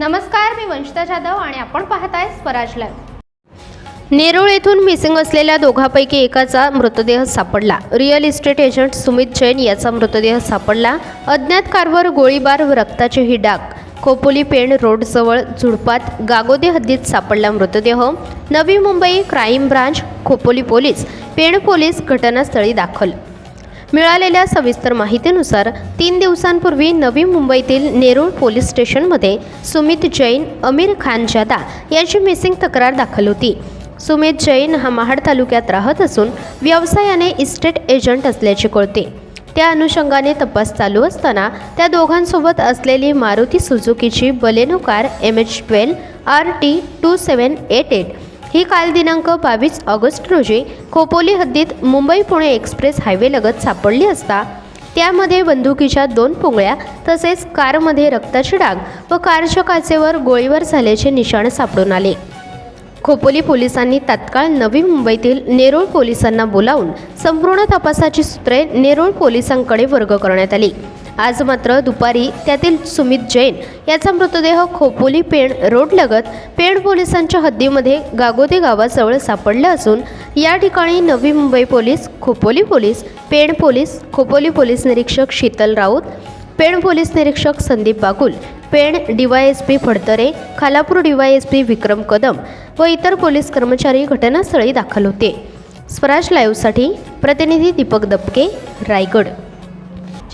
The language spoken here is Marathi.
नमस्कार मी वंशिता जाधव आणि आपण पाहताय स्वराज लाईव्ह नेरूळ येथून मिसिंग असलेल्या दोघांपैकी एकाचा मृतदेह सापडला. Real estate agent Sumit Jain याचा मृतदेह सापडला. अज्ञात कारवर गोळीबार व रक्ताचे ही डाग. खोपोली पेण रोडजवळ झुडपात गागोदे हद्दीत सापडला मृतदेह. Navi Mumbai crime branch Khopoli police. Pen police घटनास्थळी दाखल. मिळालेल्या सविस्तर माहितीनुसार तीन दिवसांपूर्वी नवी मुंबईतील नेरूळ पोलीस स्टेशनमध्ये सुमित जैन अमीर खान जादा यांची मिसिंग तक्रार दाखल होती. सुमित जैन हा महाड तालुक्यात राहत असून व्यवसायाने इस्टेट एजंट असल्याचे कळते. त्या अनुषंगाने तपास चालू असताना त्या दोघांसोबत असलेली Maruti सुझुकीची Baleno car M H twelve R T two seven eight eight ही काल दिनांक बावीस ऑगस्ट रोजी खोपोली हद्दीत मुंबई पुणे एक्सप्रेस हायवेलगत सापडली असता त्यामध्ये बंदुकीच्या दोन पोंगळ्या तसेच कारमध्ये रक्ताची डाग व कारच्या काचेवर गोळीवर झाल्याचे निशाण सापडून आले. खोपोली पोलिसांनी तात्काळ नवी मुंबईतील नेरूळ पोलिसांना बोलावून संपूर्ण तपासाची सूत्रे नेरूळ पोलिसांकडे वर्ग करण्यात आली. आज मात्र दुपारी त्यातील सुमित जैन याचा मृतदेह खोपोली पेण रोडलगत पेण पोलिसांच्या हद्दीमध्ये गागोदे गावाजवळ सापडला असून या ठिकाणी Navi Mumbai police Khopoli police Pen police Khopoli police निरीक्षक शीतल राऊत पेण पोलीस निरीक्षक संदीप बागुल पेण डीवायएसपी फडतरे खालापूर डीवायएसपी विक्रम कदम व इतर पोलीस कर्मचारी घटनास्थळी दाखल होते. स्वराज लाईव्हसाठी प्रतिनिधी दीपक दपके रायगड.